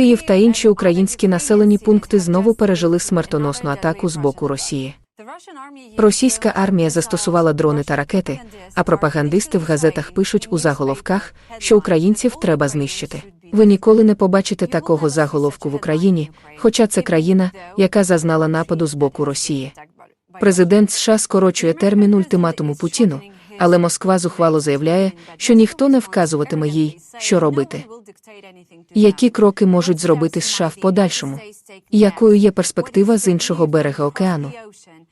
Київ та інші українські населені пункти знову пережили смертоносну атаку з боку Росії. Російська армія застосувала дрони та ракети, а пропагандисти в газетах пишуть у заголовках, що українців треба знищити. Ви ніколи не побачите такого заголовку в Україні, хоча це країна, яка зазнала нападу з боку Росії. Президент США скорочує термін ультиматуму Путіну, але Москва зухвало заявляє, що ніхто не вказуватиме їй, що робити. Які кроки можуть зробити США в подальшому? Якою є перспектива з іншого берега океану?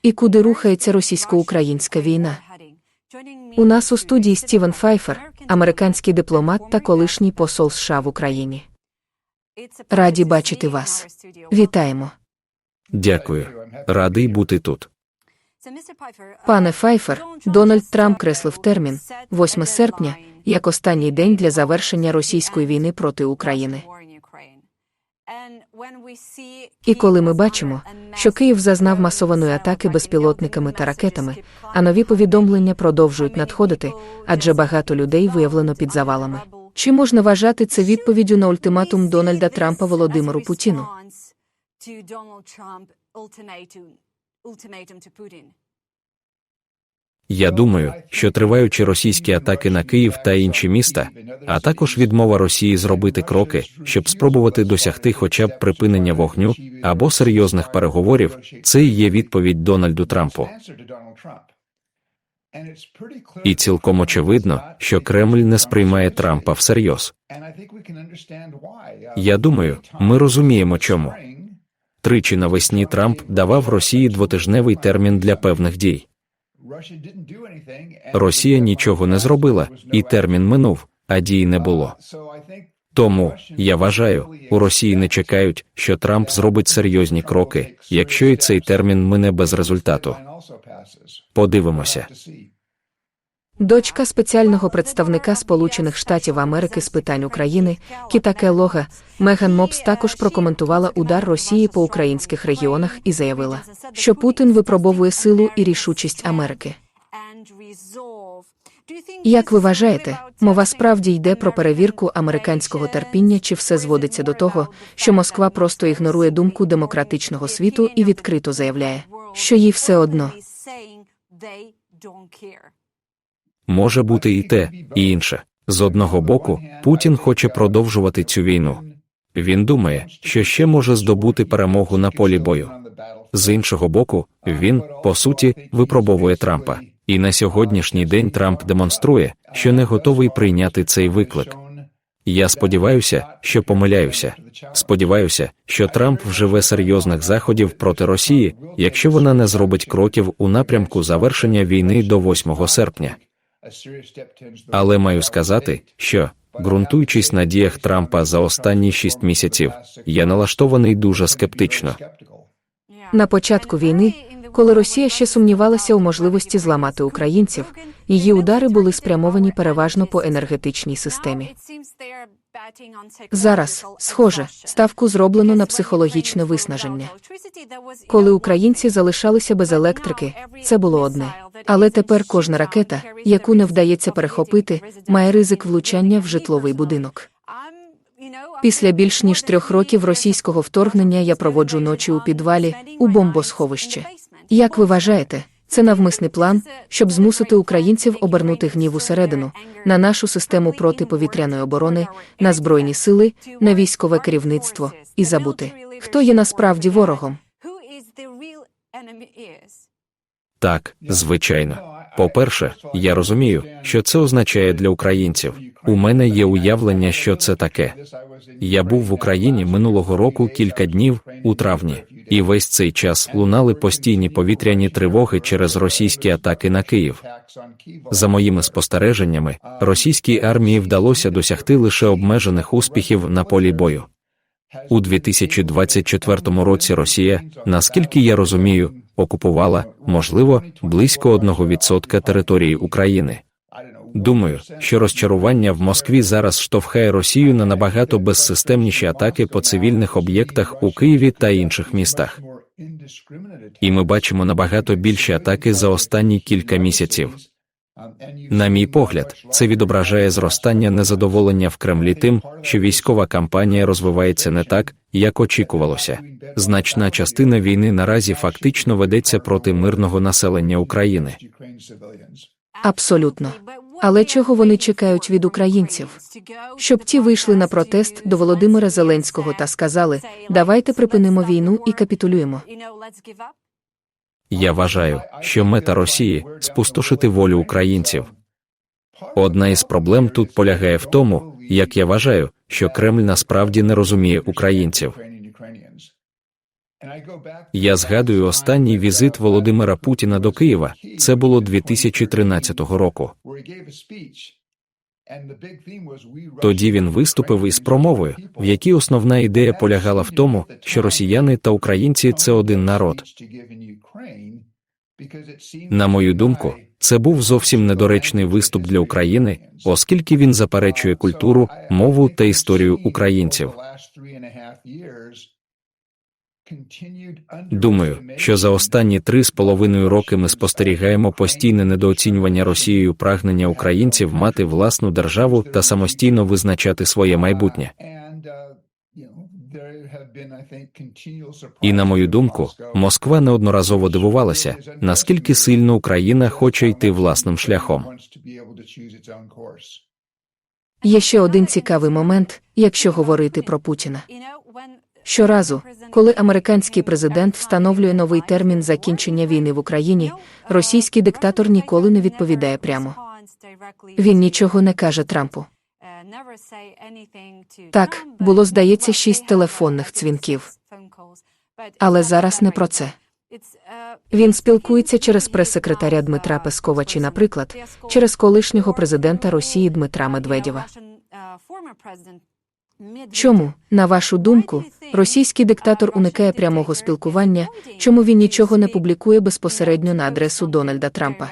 І куди рухається російсько-українська війна? У нас у студії Стівен Файфер, американський дипломат та колишній посол США в Україні. Раді бачити вас. Вітаємо. Дякую. Радий бути тут. Пане Файфер, Дональд Трамп креслив термін 8 серпня як останній день для завершення російської війни проти України. І коли ми бачимо, що Київ зазнав масованої атаки безпілотниками та ракетами, а нові повідомлення продовжують надходити, адже багато людей виявлено під завалами. Чи можна вважати це відповіддю на ультиматум Дональда Трампа Володимиру Путіну? Я думаю, що триваючі російські атаки на Київ та інші міста, а також відмова Росії зробити кроки, щоб спробувати досягти хоча б припинення вогню або серйозних переговорів, це і є відповідь Дональду Трампу. І цілком очевидно, що Кремль не сприймає Трампа всерйоз. Я думаю, ми розуміємо чому. Тричі навесні Трамп давав Росії двотижневий термін для певних дій. Росія нічого не зробила, і термін минув, а дій не було. Тому я вважаю, у Росії не чекають, що Трамп зробить серйозні кроки, якщо і цей термін мине без результату. Подивимося. Дочка спеціального представника Сполучених Штатів Америки з питань України Кітаке Лога Меган Мопс також прокоментувала удар Росії по українських регіонах і заявила, що Путін випробовує силу і рішучість Америки. Як ви вважаєте, мова справді йде про перевірку американського терпіння, чи все зводиться до того, що Москва просто ігнорує думку демократичного світу і відкрито заявляє, що їй все одно. Може бути і те, і інше. З одного боку, Путін хоче продовжувати цю війну. Він думає, що ще може здобути перемогу на полі бою. З іншого боку, він, по суті, випробовує Трампа. І на сьогоднішній день Трамп демонструє, що не готовий прийняти цей виклик. Я сподіваюся, що помиляюся. Сподіваюся, що Трамп вживе серйозних заходів проти Росії, якщо вона не зробить кроків у напрямку завершення війни до 8 серпня. Але маю сказати, що, ґрунтуючись на діях Трампа за останні шість місяців, я налаштований дуже скептично. На початку війни, коли Росія ще сумнівалася у можливості зламати українців, її удари були спрямовані переважно по енергетичній системі. Зараз, схоже, ставку зроблено на психологічне виснаження. Коли українці залишалися без електрики, це було одне. Але тепер кожна ракета, яку не вдається перехопити, має ризик влучання в житловий будинок. Після більш ніж трьох років російського вторгнення я проводжу ночі у підвалі у бомбосховище. Як ви вважаєте, це навмисний план, щоб змусити українців обернути гнів усередину, на нашу систему протиповітряної оборони, на збройні сили, на військове керівництво і забути, хто є насправді ворогом. Так, звичайно. По-перше, я розумію, що це означає для українців. У мене є уявлення, що це таке. Я був в Україні минулого року кілька днів у травні, і весь цей час лунали постійні повітряні тривоги через російські атаки на Київ. За моїми спостереженнями, російській армії вдалося досягти лише обмежених успіхів на полі бою. У 2024 році Росія, наскільки я розумію, окупувала, можливо, близько 1% території України. Думаю, що розчарування в Москві зараз штовхає Росію на набагато безсистемніші атаки по цивільних об'єктах у Києві та інших містах. І ми бачимо набагато більші атаки за останні кілька місяців. На мій погляд, це відображає зростання незадоволення в Кремлі тим, що військова кампанія розвивається не так, як очікувалося. Значна частина війни наразі фактично ведеться проти мирного населення України. Абсолютно. Але чого вони чекають від українців? Щоб ті вийшли на протест до Володимира Зеленського та сказали: давайте припинимо війну і капітулюємо. Я вважаю, що мета Росії спустошити волю українців. Одна із проблем тут полягає в тому, як я вважаю, що Кремль насправді не розуміє українців. Я згадую останній візит Володимира Путіна до Києва. Це було 2013 року. Тоді він виступив із промовою, в якій основна ідея полягала в тому, що росіяни та українці це один народ. На мою думку, це був зовсім недоречний виступ для України, оскільки він заперечує культуру, мову та історію українців. Думаю, що за останні три з половиною роки ми спостерігаємо постійне недооцінювання Росією прагнення українців мати власну державу та самостійно визначати своє майбутнє. І на мою думку, Москва неодноразово дивувалася, наскільки сильно Україна хоче йти власним шляхом. Є ще один цікавий момент, якщо говорити про Путіна. Щоразу, коли американський президент встановлює новий термін закінчення війни в Україні, російський диктатор ніколи не відповідає прямо. Він нічого не каже Трампу. Так, було, здається, шість телефонних дзвінків. Але зараз не про це. Він спілкується через прес-секретаря Дмитра Пескова чи, наприклад, через колишнього президента Росії Дмитра Медведєва. Чому, на вашу думку, російський диктатор уникає прямого спілкування, чому він нічого не публікує безпосередньо на адресу Дональда Трампа?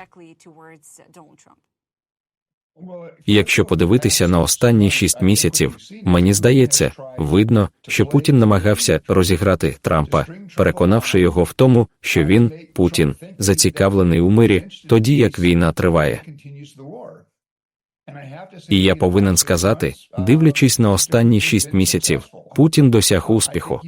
Якщо подивитися на останні шість місяців, мені здається, видно, що Путін намагався розіграти Трампа, переконавши його в тому, що він, Путін, зацікавлений у мирі, тоді як війна триває. І я повинен сказати, дивлячись на останні шість місяців, Путін досяг успіху.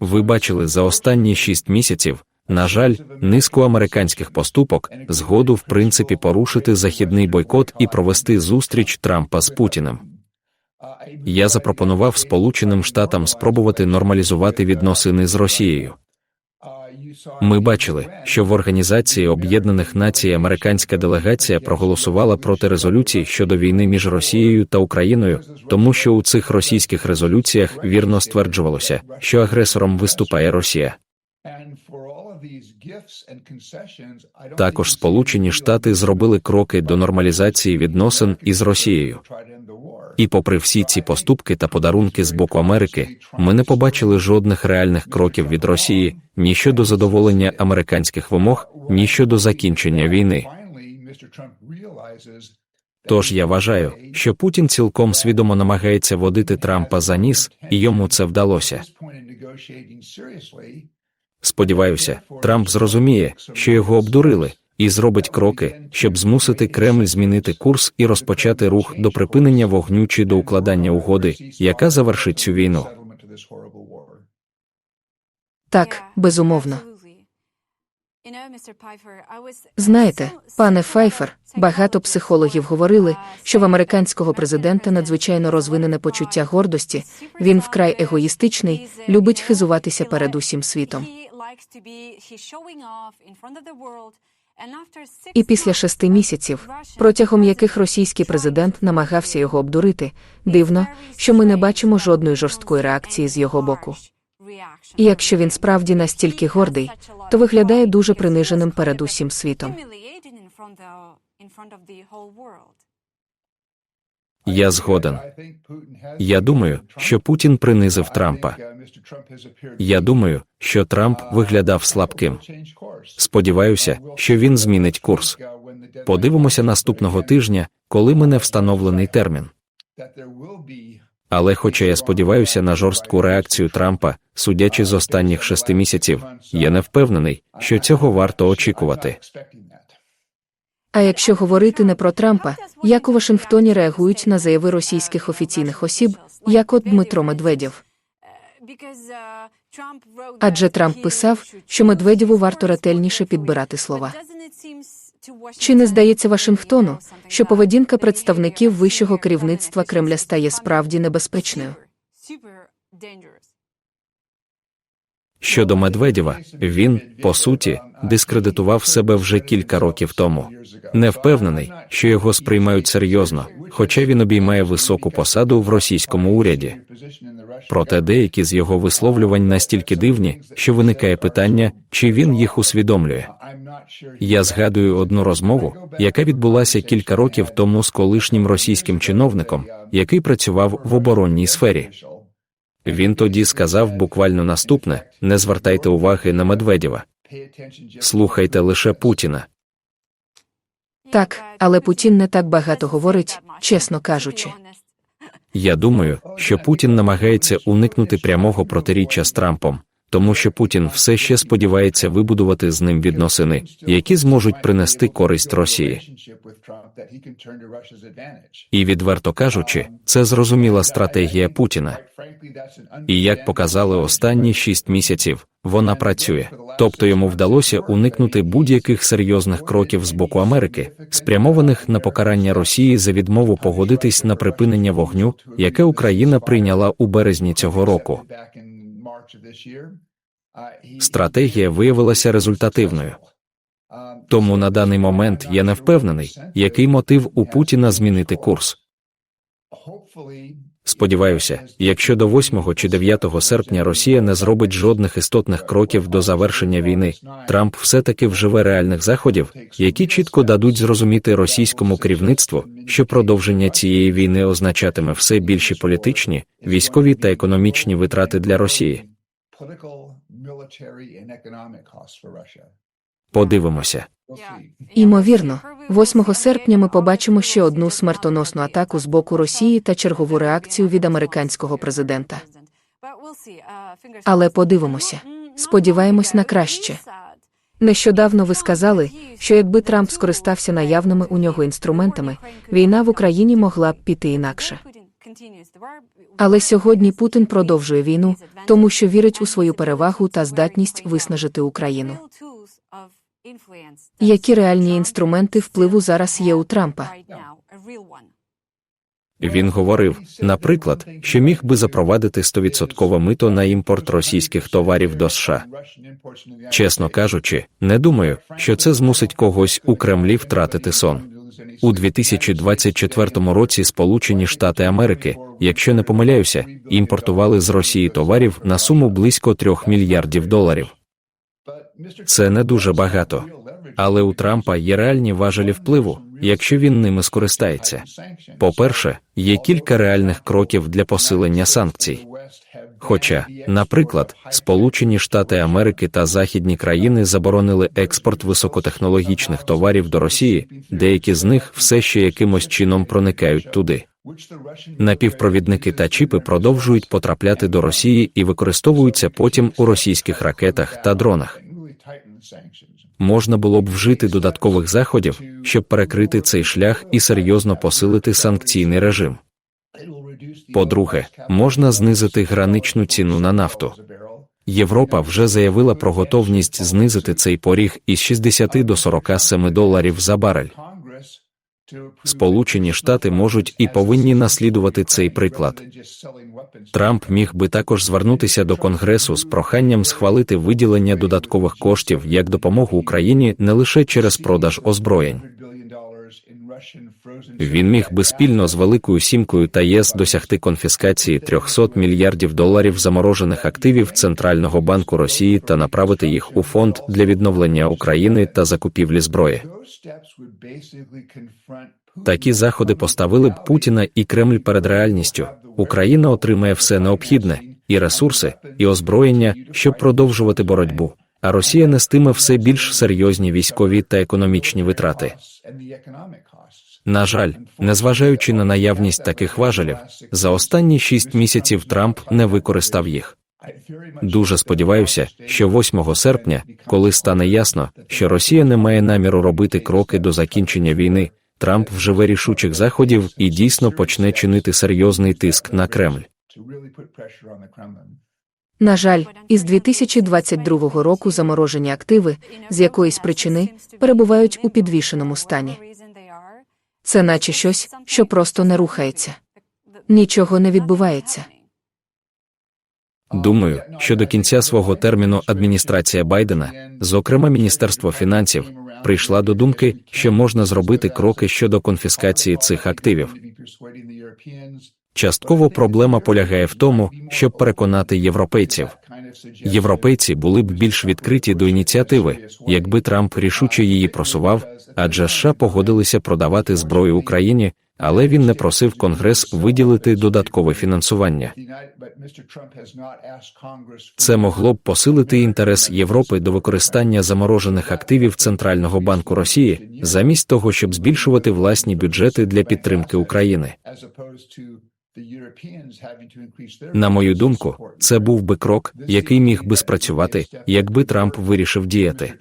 Ви бачили за останні шість місяців, на жаль, низку американських поступок, згоду в принципі порушити західний бойкот і провести зустріч Трампа з Путіним. Я запропонував Сполученим Штатам спробувати нормалізувати відносини з Росією. Ми бачили, що в Організації Об'єднаних Націй американська делегація проголосувала проти резолюцій щодо війни між Росією та Україною, тому що у цих російських резолюціях вірно стверджувалося, що агресором виступає Росія. Також Сполучені Штати зробили кроки до нормалізації відносин із Росією. І, попри всі ці поступки та подарунки з боку Америки, ми не побачили жодних реальних кроків від Росії ні щодо задоволення американських вимог, ні щодо закінчення війни. Тож я вважаю, що Путін цілком свідомо намагається водити Трампа за ніс, і йому це вдалося. Сподіваюся, Трамп зрозуміє, що його обдурили, і зробить кроки, щоб змусити Кремль змінити курс і розпочати рух до припинення вогню чи до укладання угоди, яка завершить цю війну. Так, безумовно. Знаєте, пане Файфер, багато психологів говорили, що в американського президента надзвичайно розвинене почуття гордості, він вкрай егоїстичний, любить хизуватися перед усім світом. І після шести місяців, протягом яких російський президент намагався його обдурити, дивно, що ми не бачимо жодної жорсткої реакції з його боку. І якщо він справді настільки гордий, то виглядає дуже приниженим перед усім світом. Я згоден. Я думаю, що Путін принизив Трампа. Я думаю, що Трамп виглядав слабким. Сподіваюся, що він змінить курс. Подивимося наступного тижня, коли мене встановлений термін. Але, хоча я сподіваюся на жорстку реакцію Трампа, судячи з останніх шести місяців, я не впевнений, що цього варто очікувати. А якщо говорити не про Трампа, як у Вашингтоні реагують на заяви російських офіційних осіб, як от Дмитро Медведєв? Адже Трамп писав, що Медведєву варто ретельніше підбирати слова. Чи не здається Вашингтону, що поведінка представників вищого керівництва Кремля стає справді небезпечною? Щодо Медведєва, він, по суті, дискредитував себе вже кілька років тому. Не впевнений, що його сприймають серйозно, хоча він обіймає високу посаду в російському уряді. Проте деякі з його висловлювань настільки дивні, що виникає питання, чи він їх усвідомлює. Я згадую одну розмову, яка відбулася кілька років тому з колишнім російським чиновником, який працював в оборонній сфері. Він тоді сказав буквально наступне: не звертайте уваги на Медведєва, слухайте лише Путіна. Так, але Путін не так багато говорить, чесно кажучи. Я думаю, що Путін намагається уникнути прямого протиріччя з Трампом, тому що Путін все ще сподівається вибудувати з ним відносини, які зможуть принести користь Росії. І відверто кажучи, це зрозуміла стратегія Путіна. І як показали останні шість місяців, вона працює. Тобто йому вдалося уникнути будь-яких серйозних кроків з боку Америки, спрямованих на покарання Росії за відмову погодитись на припинення вогню, яке Україна прийняла у березні цього року. Стратегія виявилася результативною. Тому на даний момент я не впевнений, який мотив у Путіна змінити курс. Сподіваюся, якщо до 8 чи 9 серпня Росія не зробить жодних істотних кроків до завершення війни, Трамп все-таки вживе реальних заходів, які чітко дадуть зрозуміти російському керівництву, що продовження цієї війни означатиме все більші політичні, військові та економічні витрати для Росії. Подивимося. Імовірно, 8 серпня ми побачимо ще одну смертоносну атаку з боку Росії та чергову реакцію від американського президента. Але подивимося. Сподіваємось на краще. Нещодавно ви сказали, що якби Трамп скористався наявними у нього інструментами, війна в Україні могла б піти інакше. Але сьогодні Путін продовжує війну, тому що вірить у свою перевагу та здатність виснажити Україну. Які реальні інструменти впливу зараз є у Трампа? Він говорив, наприклад, що міг би запровадити 100% мито на імпорт російських товарів до США. Чесно кажучи, не думаю, що це змусить когось у Кремлі втратити сон. У 2024 році Сполучені Штати Америки, якщо не помиляюся, імпортували з Росії товарів на суму близько 3 мільярдів доларів. Це не дуже багато, але у Трампа є реальні важелі впливу, якщо він ними скористається. По-перше, є кілька реальних кроків для посилення санкцій. Хоча, наприклад, Сполучені Штати Америки та західні країни заборонили експорт високотехнологічних товарів до Росії, деякі з них все ще якимось чином проникають туди. Напівпровідники та чіпи продовжують потрапляти до Росії і використовуються потім у російських ракетах та дронах. Можна було б вжити додаткових заходів, щоб перекрити цей шлях і серйозно посилити санкційний режим. По-друге, можна знизити граничну ціну на нафту. Європа вже заявила про готовність знизити цей поріг із 60 до 47 доларів за барель. Сполучені Штати можуть і повинні наслідувати цей приклад. Трамп міг би також звернутися до Конгресу з проханням схвалити виділення додаткових коштів як допомогу Україні не лише через продаж озброєнь. Він міг би спільно з Великою Сімкою та ЄС досягти конфіскації 300 мільярдів доларів заморожених активів Центрального банку Росії та направити їх у фонд для відновлення України та закупівлі зброї. Такі заходи поставили б Путіна і Кремль перед реальністю. Україна отримає все необхідне і ресурси, і озброєння, щоб продовжувати боротьбу. А Росія нестиме все більш серйозні військові та економічні витрати. На жаль, незважаючи на наявність таких важелів, за останні шість місяців Трамп не використав їх. Дуже сподіваюся, що 8 серпня, коли стане ясно, що Росія не має наміру робити кроки до закінчення війни, Трамп вживе рішучих заходів і дійсно почне чинити серйозний тиск на Кремль. На жаль, із 2022 року заморожені активи з якоїсь причини перебувають у підвішеному стані. Це наче щось, що просто не рухається. Нічого не відбувається. Думаю, що до кінця свого терміну адміністрація Байдена, зокрема Міністерство фінансів, прийшла до думки, що можна зробити кроки щодо конфіскації цих активів. Частково проблема полягає в тому, щоб переконати європейців. Європейці були б більш відкриті до ініціативи, якби Трамп рішуче її просував, адже США погодилися продавати зброю Україні, але він не просив Конгрес виділити додаткове фінансування. Це могло б посилити інтерес Європи до використання заморожених активів Центрального банку Росії, замість того, щоб збільшувати власні бюджети для підтримки України. На мою думку, це був би крок, який міг би спрацювати, якби Трамп вирішив діяти.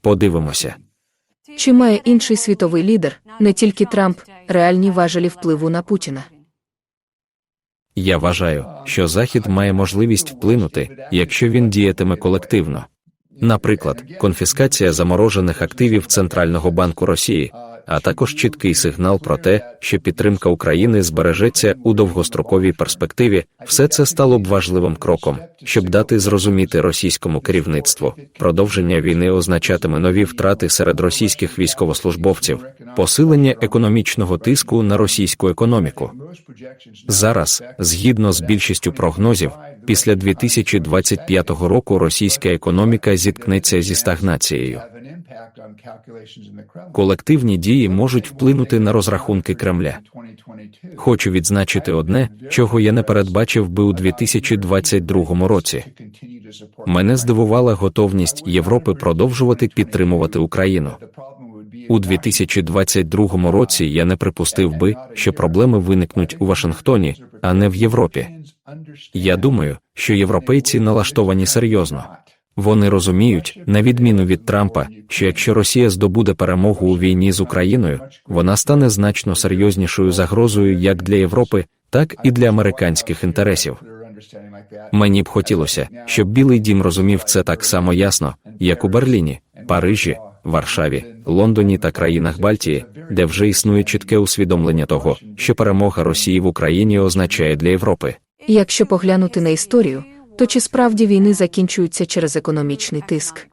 Подивимося. Чи має інший світовий лідер, не тільки Трамп, реальні важелі впливу на Путіна? Я вважаю, що Захід має можливість вплинути, якщо він діятиме колективно. Наприклад, конфіскація заморожених активів Центрального банку Росії, а також чіткий сигнал про те, що підтримка України збережеться у довгостроковій перспективі, все це стало б важливим кроком, щоб дати зрозуміти російському керівництву. Продовження війни означатиме нові втрати серед російських військовослужбовців, посилення економічного тиску на російську економіку. Зараз, згідно з більшістю прогнозів, після 2025 року російська економіка зіткнеться зі стагнацією. Колективні дії можуть вплинути на розрахунки Кремля. Хочу відзначити одне, чого я не передбачив би у 2022 році. Мене здивувала готовність Європи продовжувати підтримувати Україну. У 2022 році я не припустив би, що проблеми виникнуть у Вашингтоні, а не в Європі. Я думаю, що європейці налаштовані серйозно. Вони розуміють, на відміну від Трампа, що якщо Росія здобуде перемогу у війні з Україною, вона стане значно серйознішою загрозою як для Європи, так і для американських інтересів. Мені б хотілося, щоб Білий Дім розумів це так само ясно, як у Берліні, Парижі, Варшаві, Лондоні та країнах Балтії, де вже існує чітке усвідомлення того, що перемога Росії в Україні означає для Європи. Якщо поглянути на історію, то чи справді війни закінчуються через економічний тиск?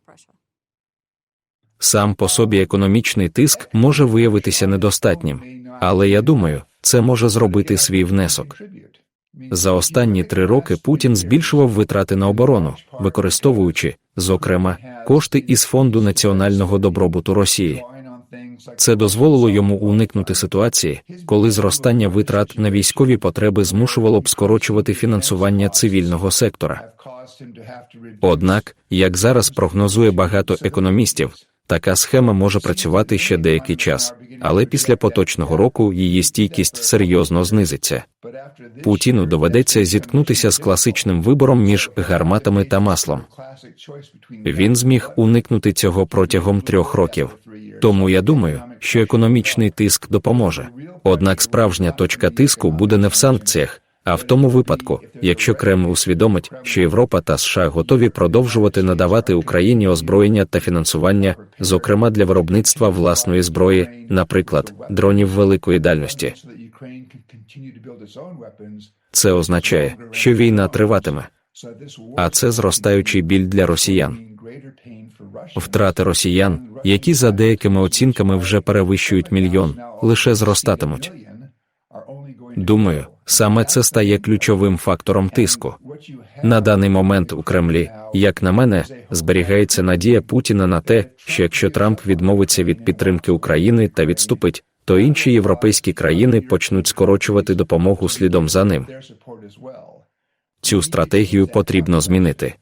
Сам по собі економічний тиск може виявитися недостатнім, але я думаю, це може зробити свій внесок. За останні три роки Путін збільшував витрати на оборону, використовуючи, зокрема, кошти із фонду національного добробуту Росії. Це дозволило йому уникнути ситуації, коли зростання витрат на військові потреби змушувало б скорочувати фінансування цивільного сектора. Однак, як зараз прогнозує багато економістів, така схема може працювати ще деякий час, але після поточного року її стійкість серйозно знизиться. Путіну доведеться зіткнутися з класичним вибором між гарматами та маслом. Він зміг уникнути цього протягом трьох років. Тому я думаю, що економічний тиск допоможе. Однак справжня точка тиску буде не в санкціях, а в тому випадку, якщо Кремль усвідомить, що Європа та США готові продовжувати надавати Україні озброєння та фінансування, зокрема для виробництва власної зброї, наприклад, дронів великої дальності. Це означає, що війна триватиме, а це зростаючий біль для росіян. Втрати росіян, які за деякими оцінками вже перевищують мільйон, лише зростатимуть. Думаю, саме це стає ключовим фактором тиску. На даний момент у Кремлі, як на мене, зберігається надія Путіна на те, що якщо Трамп відмовиться від підтримки України та відступить, то інші європейські країни почнуть скорочувати допомогу слідом за ним. Цю стратегію потрібно змінити.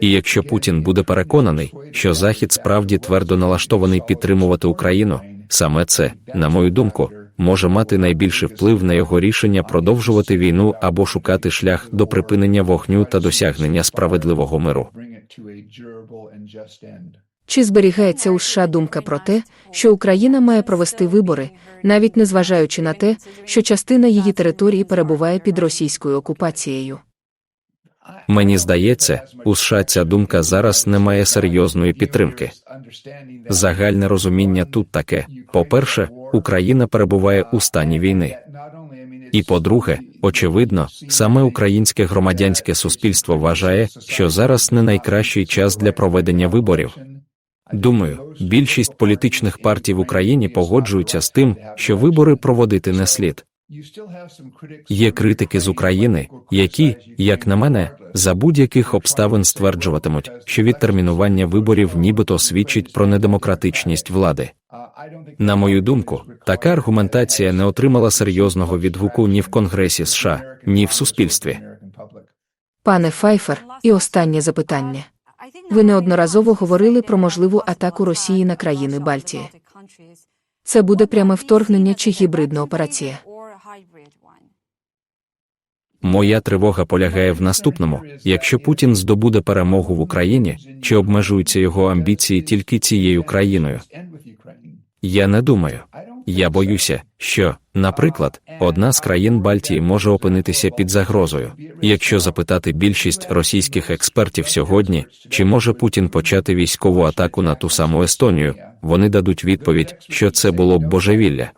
І якщо Путін буде переконаний, що Захід справді твердо налаштований підтримувати Україну, саме це, на мою думку, може мати найбільший вплив на його рішення продовжувати війну або шукати шлях до припинення вогню та досягнення справедливого миру. Чи зберігається у США думка про те, що Україна має провести вибори, навіть незважаючи на те, що частина її території перебуває під російською окупацією? Мені здається, у США ця думка зараз не має серйозної підтримки. Загальне розуміння тут таке: по-перше, Україна перебуває у стані війни. І по-друге, очевидно, саме українське громадянське суспільство вважає, що зараз не найкращий час для проведення виборів. Думаю, більшість політичних партій в Україні погоджуються з тим, що вибори проводити не слід. Є критики з України, які, як на мене, за будь-яких обставин стверджуватимуть, що відтермінування виборів нібито свідчить про недемократичність влади. На мою думку, така аргументація не отримала серйозного відгуку ні в Конгресі США, ні в суспільстві. Пане Файфер, і останнє запитання. Ви неодноразово говорили про можливу атаку Росії на країни Бальтії. Це буде пряме вторгнення чи гібридна операція? Моя тривога полягає в наступному: якщо Путін здобуде перемогу в Україні, чи обмежуються його амбіції тільки цією країною? Я не думаю. Я боюся, що, наприклад, одна з країн Бальтії може опинитися під загрозою. Якщо запитати більшість російських експертів сьогодні, чи може Путін почати військову атаку на ту саму Естонію, вони дадуть відповідь, що це було б божевілля.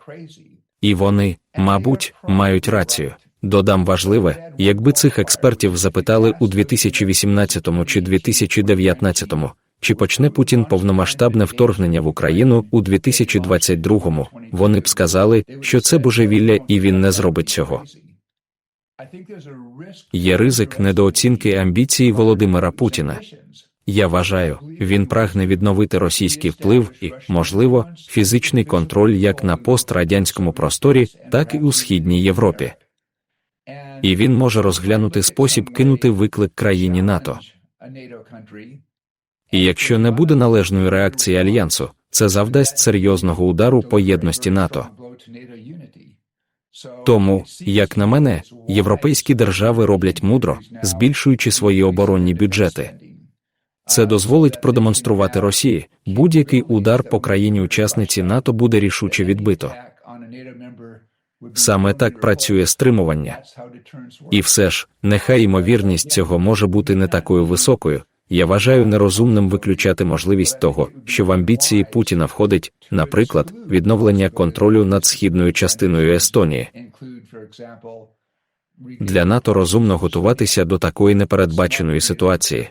І вони, мабуть, мають рацію. Додам важливе, якби цих експертів запитали у 2018 чи 2019, чи почне Путін повномасштабне вторгнення в Україну у 2022-му, вони б сказали, що це божевілля і він не зробить цього. Є ризик недооцінки амбіцій Володимира Путіна. Я вважаю, він прагне відновити російський вплив і, можливо, фізичний контроль як на пострадянському просторі, так і у східній Європі. І він може розглянути спосіб кинути виклик країні НАТО. І якщо не буде належної реакції альянсу, це завдасть серйозного удару по єдності НАТО. Тому, як на мене, європейські держави роблять мудро, збільшуючи свої оборонні бюджети. Це дозволить продемонструвати Росії, будь-який удар по країні-учасниці НАТО буде рішуче відбито. Саме так працює стримування. І все ж, нехай ймовірність цього може бути не такою високою. Я вважаю нерозумним виключати можливість того, що в амбіції Путіна входить, наприклад, відновлення контролю над східною частиною Естонії. Для НАТО розумно готуватися до такої непередбаченої ситуації.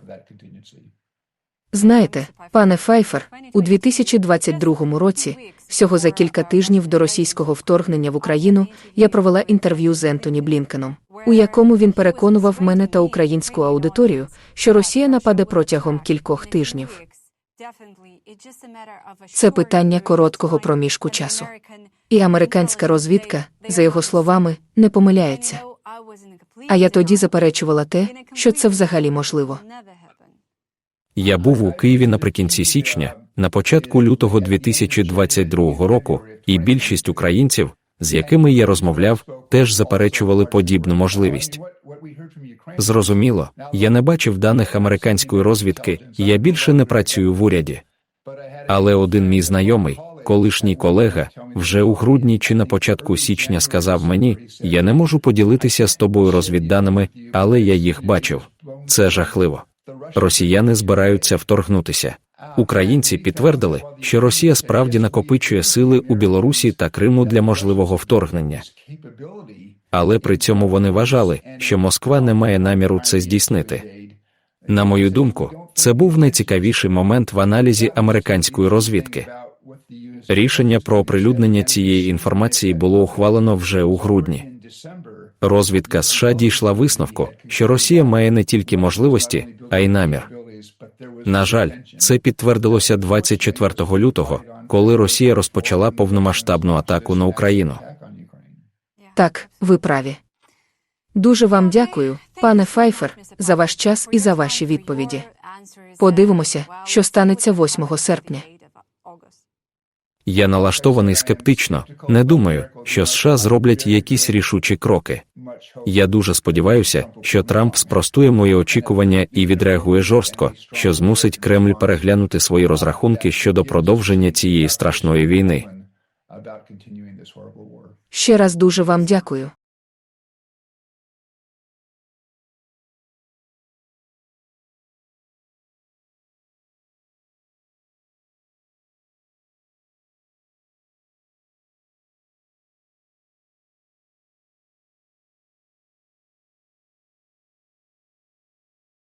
Знаєте, пане Файфер, у 2022 році, всього за кілька тижнів до російського вторгнення в Україну, я провела інтерв'ю з Ентоні Блінкеном, у якому він переконував мене та українську аудиторію, що Росія нападе протягом кількох тижнів. Це питання короткого проміжку часу. І американська розвідка, за його словами, не помиляється. А я тоді заперечувала те, що це взагалі можливо. Я був у Києві наприкінці січня, на початку лютого 2022 року, і більшість українців, з якими я розмовляв, теж заперечували подібну можливість. Зрозуміло, я не бачив даних американської розвідки, я більше не працюю в уряді. Але один мій знайомий, колишній колега, вже у грудні чи на початку січня сказав мені: я не можу поділитися з тобою розвідданими, але я їх бачив. Це жахливо. Росіяни збираються вторгнутися. Українці підтвердили, що Росія справді накопичує сили у Білорусі та Криму для можливого вторгнення. Але при цьому вони вважали, що Москва не має наміру це здійснити. На мою думку, це був найцікавіший момент в аналізі американської розвідки. Рішення про оприлюднення цієї інформації було ухвалено вже у грудні. Розвідка США дійшла висновку, що Росія має не тільки можливості, а й намір. На жаль, це підтвердилося 24 лютого, коли Росія розпочала повномасштабну атаку на Україну. Так, ви праві. Дуже вам дякую, пане Файфер, за ваш час і за ваші відповіді. Подивимося, що станеться 8 серпня. Я налаштований скептично, не думаю, що США зроблять якісь рішучі кроки. Я дуже сподіваюся, що Трамп спростує мої очікування і відреагує жорстко, що змусить Кремль переглянути свої розрахунки щодо продовження цієї страшної війни. Ще раз дуже вам дякую.